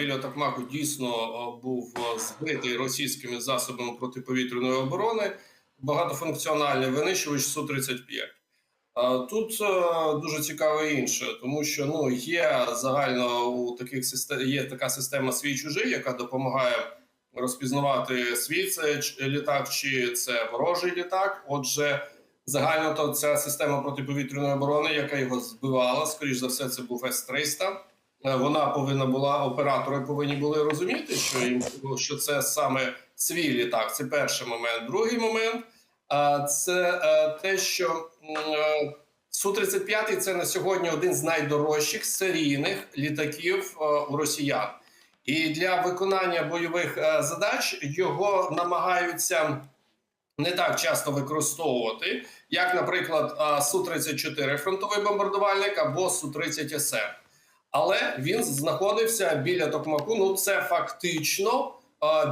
біля Токмаку дійсно е, був е, збитий російськими засобами протиповітряної оборони багатофункціональний винищувач су 35 А Тут е, дуже цікаво інше, тому що ну є загально у таких систем є така система свій чужий, яка допомагає розпізнавати свій це літак, чи це ворожий літак. Отже, загально то ця система протиповітряної оборони, яка його збивала, скоріш за все, це був С-300. Е, Вона повинна була оператори повинні були розуміти, що їм що це саме свій літак. Це перший момент. Другий момент це е, те, що су 35 це на сьогодні один з найдорожчих серійних літаків е, у росіян. І для виконання бойових е, задач його намагаються не так часто використовувати, як, наприклад, су 34 фронтовий бомбардувальник або су 30 СР. Але він знаходився біля Токмаку. Ну, це фактично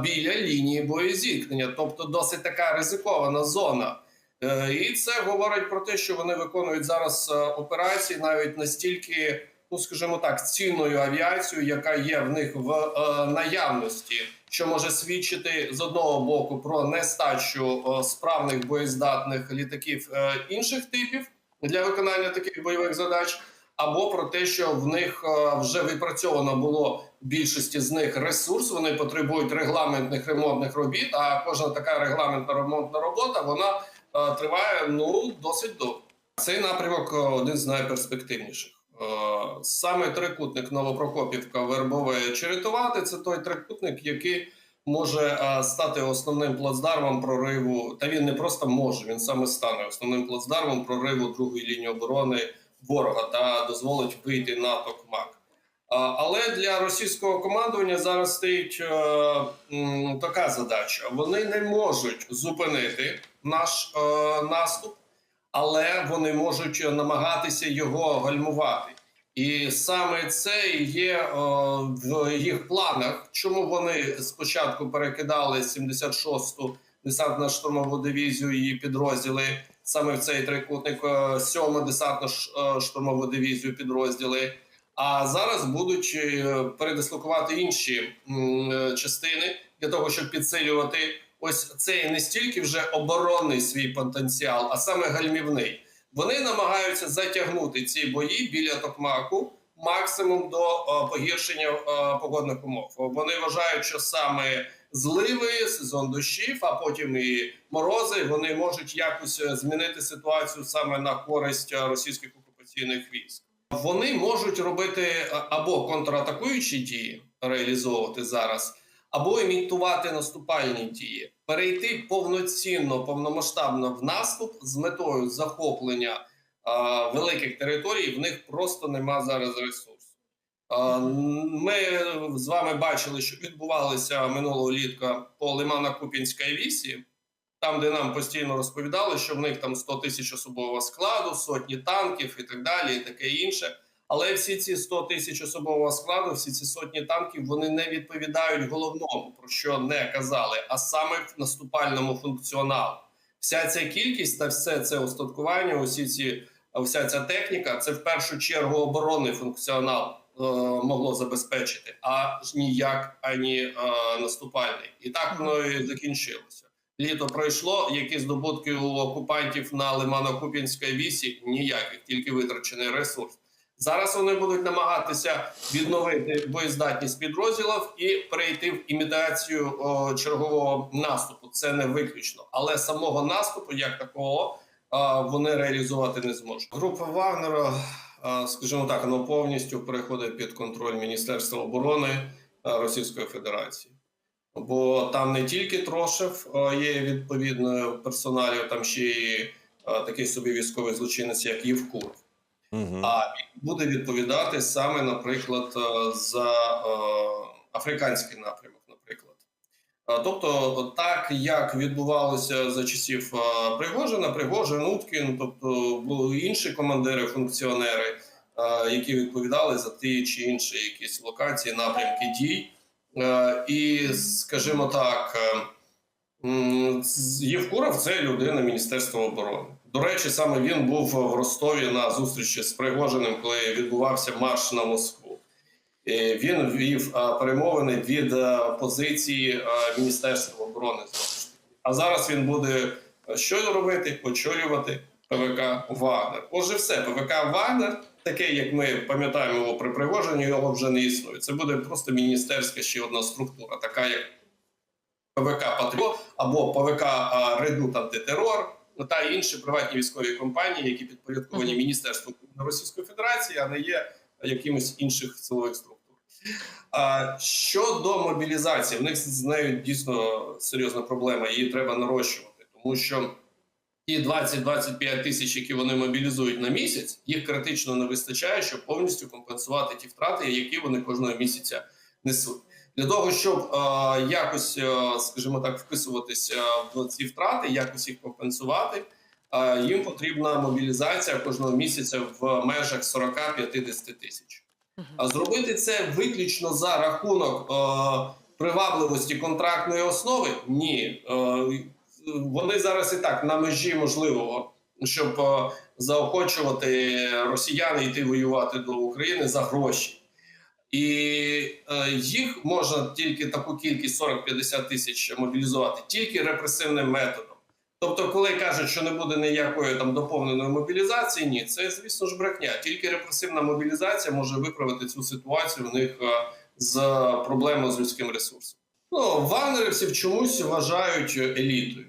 біля лінії боєзіткнення, тобто досить така ризикована зона. Е, І це говорить про те, що вони виконують зараз е, операції навіть настільки, ну скажімо так, цінною авіацією, яка є в них в е, наявності, що може свідчити з одного боку про нестачу е, справних боєздатних літаків інших типів для виконання таких бойових задач. Або про те, що в них е, вже відпрацьовано було більшості з них ресурс. Вони потребують регламентних ремонтних робіт. А кожна така регламентна ремонтна робота вона е, триває ну досить довго. Цей напрямок е, один з найперспективніших. Саме трикутник Новопрокопівка, Вербове Черетувати це той трикутник, який може стати основним плацдармом прориву. Та він не просто може, він саме стане основним плацдармом прориву другої лінії оборони ворога та дозволить вийти на Токмак. Але для російського командування зараз стоїть е, така задача: вони не можуть зупинити наш е, наступ, але вони можуть намагатися його гальмувати. І саме це є е, в їх планах. Чому вони спочатку перекидали 76-ту десантно-штурмову дивізію її підрозділи саме в цей трикутник, 7-му десантно-штурмову дивізію підрозділи. А зараз будуть е, передислокувати інші е, частини для того, щоб підсилювати ось цей не стільки вже оборонний свій потенціал, а саме гальмівний. Вони намагаються затягнути ці бої біля Токмаку максимум до е, погіршення е, погодних умов. Вони вважають, що саме зливи, сезон дощів, а потім і морози вони можуть якось е, змінити ситуацію саме на користь е, російських окупаційних військ. Вони можуть робити е, або контратакуючі дії реалізовувати зараз, або імітувати наступальні дії, перейти повноцінно, повномасштабно в наступ з метою захоплення е, великих територій. В них просто нема зараз ресурсу. Ми з вами бачили, що відбувалося минулого літка по Лимано-Купінській вісі, там, де нам постійно розповідали, що в них там 100 тисяч особового складу, сотні танків і так далі, і таке інше. Але всі ці 100 тисяч особового складу, всі ці сотні танків, вони не відповідають головному, про що не казали, а саме в наступальному функціоналу. Вся ця кількість та все це устаткування, усі ці вся ця техніка, це в першу чергу оборонний функціонал могло забезпечити, а ніяк ані е, наступальний. І так воно і закінчилося. Літо пройшло. Які здобутки у окупантів на Лимано-Купінській вісі? Ніяких, тільки витрачений ресурс. Зараз вони будуть намагатися відновити боєздатність підрозділів і перейти в імітацію о, чергового наступу. Це не виключно, але самого наступу, як такого, а, вони реалізувати не зможуть. Група Вагнера, скажімо так, вона повністю переходить під контроль Міністерства оборони Російської Федерації. Бо там не тільки Трошев є відповідною персоналію, там ще й такий собі військовий злочинець, як Євкуров. Угу. А буде відповідати саме, наприклад, за африканський напрямок, Тобто, так як відбувалося за часів Пригожина, Пригожин, Уткін, тобто були інші командири, функціонери, які відповідали за ті чи інші якісь локації, напрямки дій. І, скажімо так, Євкуров це людина Міністерства оборони. До речі, саме він був в Ростові на зустрічі з Пригожиним, коли відбувався марш на Москву. Е, Він вів е, перемовини від е, позиції Міністерства оборони. А зараз він буде що робити? Очолювати ПВК Вагнер. Отже, все, ПВК Вагнер, таке, як ми пам'ятаємо його при Пригожині, його вже не існує. Це буде просто міністерська ще одна структура, така як ПВК Патріот або ПВК Редут антитерор ну, та інші приватні військові компанії, які підпорядковані Міністерству Російської Федерації, а не є якимось інших силових структур. Щодо мобілізації, в них з нею дійсно серйозна проблема. Її треба нарощувати, тому що ті 20-25 тисяч, які вони мобілізують на місяць, їх критично не вистачає, щоб повністю компенсувати ті втрати, які вони кожного місяця несуть. Для того щоб е, якось, е, скажімо так, вписуватися в ці втрати, якось їх компенсувати, е, їм потрібна мобілізація кожного місяця в межах 40-50 тисяч. А зробити це виключно за рахунок е, привабливості контрактної основи? Ні. Е, вони зараз і так на межі можливого, щоб е, заохочувати росіян йти воювати до України за гроші. І е, їх можна тільки таку кількість 40-50 тисяч мобілізувати тільки репресивним методом. Тобто, коли кажуть, що не буде ніякої там доповненої мобілізації, ні, це звісно ж брехня. Тільки репресивна мобілізація може виправити цю ситуацію в них е, з проблемою з людським ресурсом. Ну вагнерівців чомусь вважають елітою.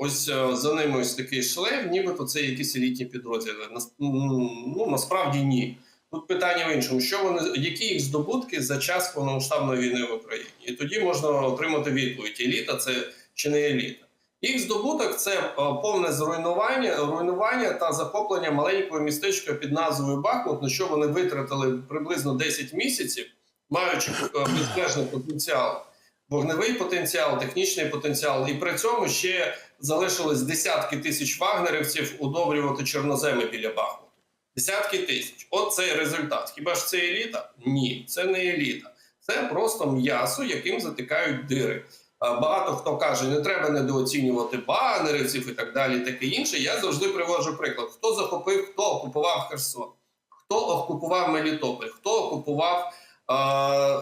Ось е, за ними ось такий шлейф, нібито це якісь елітні підрозділи. Ну насправді ні. Тут питання в іншому: що вони які їх здобутки за час повномасштабної війни в Україні? І тоді можна отримати відповідь: еліта це чи не еліта. Їх здобуток це е, повне зруйнування, руйнування та захоплення маленького містечка під назвою Бахмут, на що вони витратили приблизно 10 місяців, маючи е, безмежний потенціал, вогневий потенціал, технічний потенціал, і при цьому ще залишилось десятки тисяч вагнерівців удобрювати чорноземи біля Бахмуту. Десятки тисяч. От цей результат. Хіба ж це еліта? Ні, це не еліта. Це просто м'ясо, яким затикають дири. А Багато хто каже, не треба недооцінювати банерівців і так далі, таке інше. Я завжди приводжу приклад: хто захопив, хто окупував Херсон, хто окупував Мелітополь, хто окупував, е,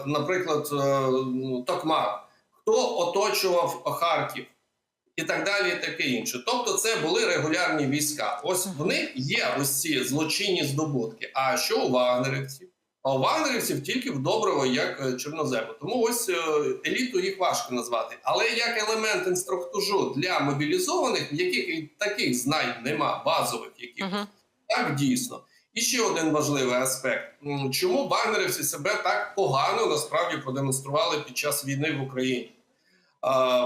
наприклад, е, Токмак, хто оточував Харків. І так далі, таке інше. Тобто, це були регулярні війська. Ось в них є ось ці злочинні здобутки. А що у вагнерівців? А у вагнерівців тільки в доброго як е, чорнозему. Тому ось е, еліту їх важко назвати. Але як елемент інструктажу для мобілізованих, в яких і таких знань нема, базових яких Мгм. так дійсно. І ще один важливий аспект: чому вагнерівці себе так погано насправді продемонстрували під час війни в Україні?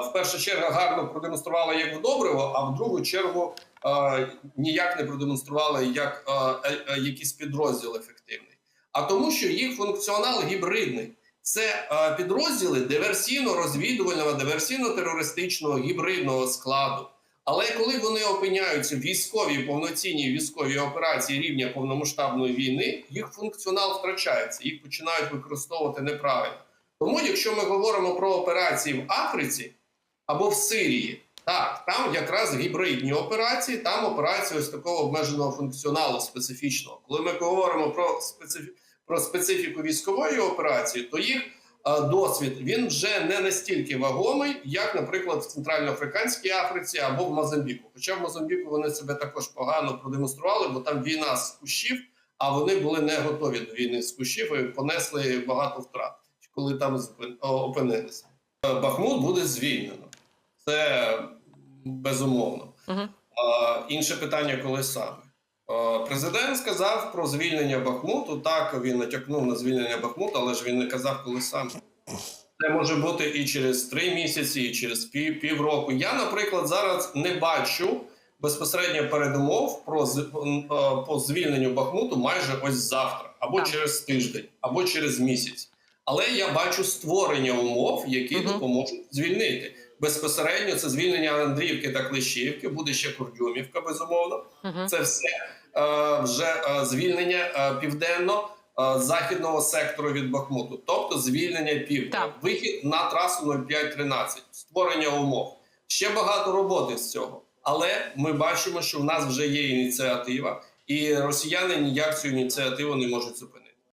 В першу чергу гарно продемонстрували як в добриво, а в другу чергу ніяк не продемонстрували як е, якийсь підрозділ ефективний. А тому, що їх функціонал гібридний. Це підрозділи диверсійно-розвідувального, диверсійно-терористичного гібридного складу. Але коли вони опиняються в військовій повноцінній військовій операції рівня повномасштабної війни, їх функціонал втрачається, їх починають використовувати неправильно. Тому, якщо ми говоримо про операції в Африці або в Сирії, так там якраз гібридні операції, там операції ось такого обмеженого функціоналу специфічного. Коли ми говоримо про специфі... про специфіку військової операції, то їх е, досвід він вже не настільки вагомий, як, наприклад, в Центральноафриканській Африці або в Мозамбіку. Хоча в Мозамбіку вони себе також погано продемонстрували, бо там війна з кущів, а вони були не готові до війни з кущів і понесли багато втрат, коли там опинилися. Е, Бахмут буде звільнено. Це безумовно. А, інше питання, коли саме. А, Президент сказав про звільнення Бахмуту. Так, він натякнув на звільнення Бахмуту, але ж він не казав, коли саме. Це може бути і через три місяці, і через пів, півроку. Я, наприклад, зараз не бачу безпосередньо передумов про з- по звільненню Бахмуту майже ось завтра, або Так. через тиждень, або через місяць. Але я бачу створення умов, які допоможуть звільнити. Безпосередньо це звільнення Андріївки та Клещіївки, буде ще Курдюмівка, безумовно. Мгм. Це все е, вже е, звільнення е, південно. е, Західного сектору від Бахмуту, тобто звільнення півдня, Так. вихід на трасу 0513, створення умов. Ще багато роботи з цього, але ми бачимо, що в нас вже є ініціатива, і росіяни ніяк цю ініціативу не можуть зупинити.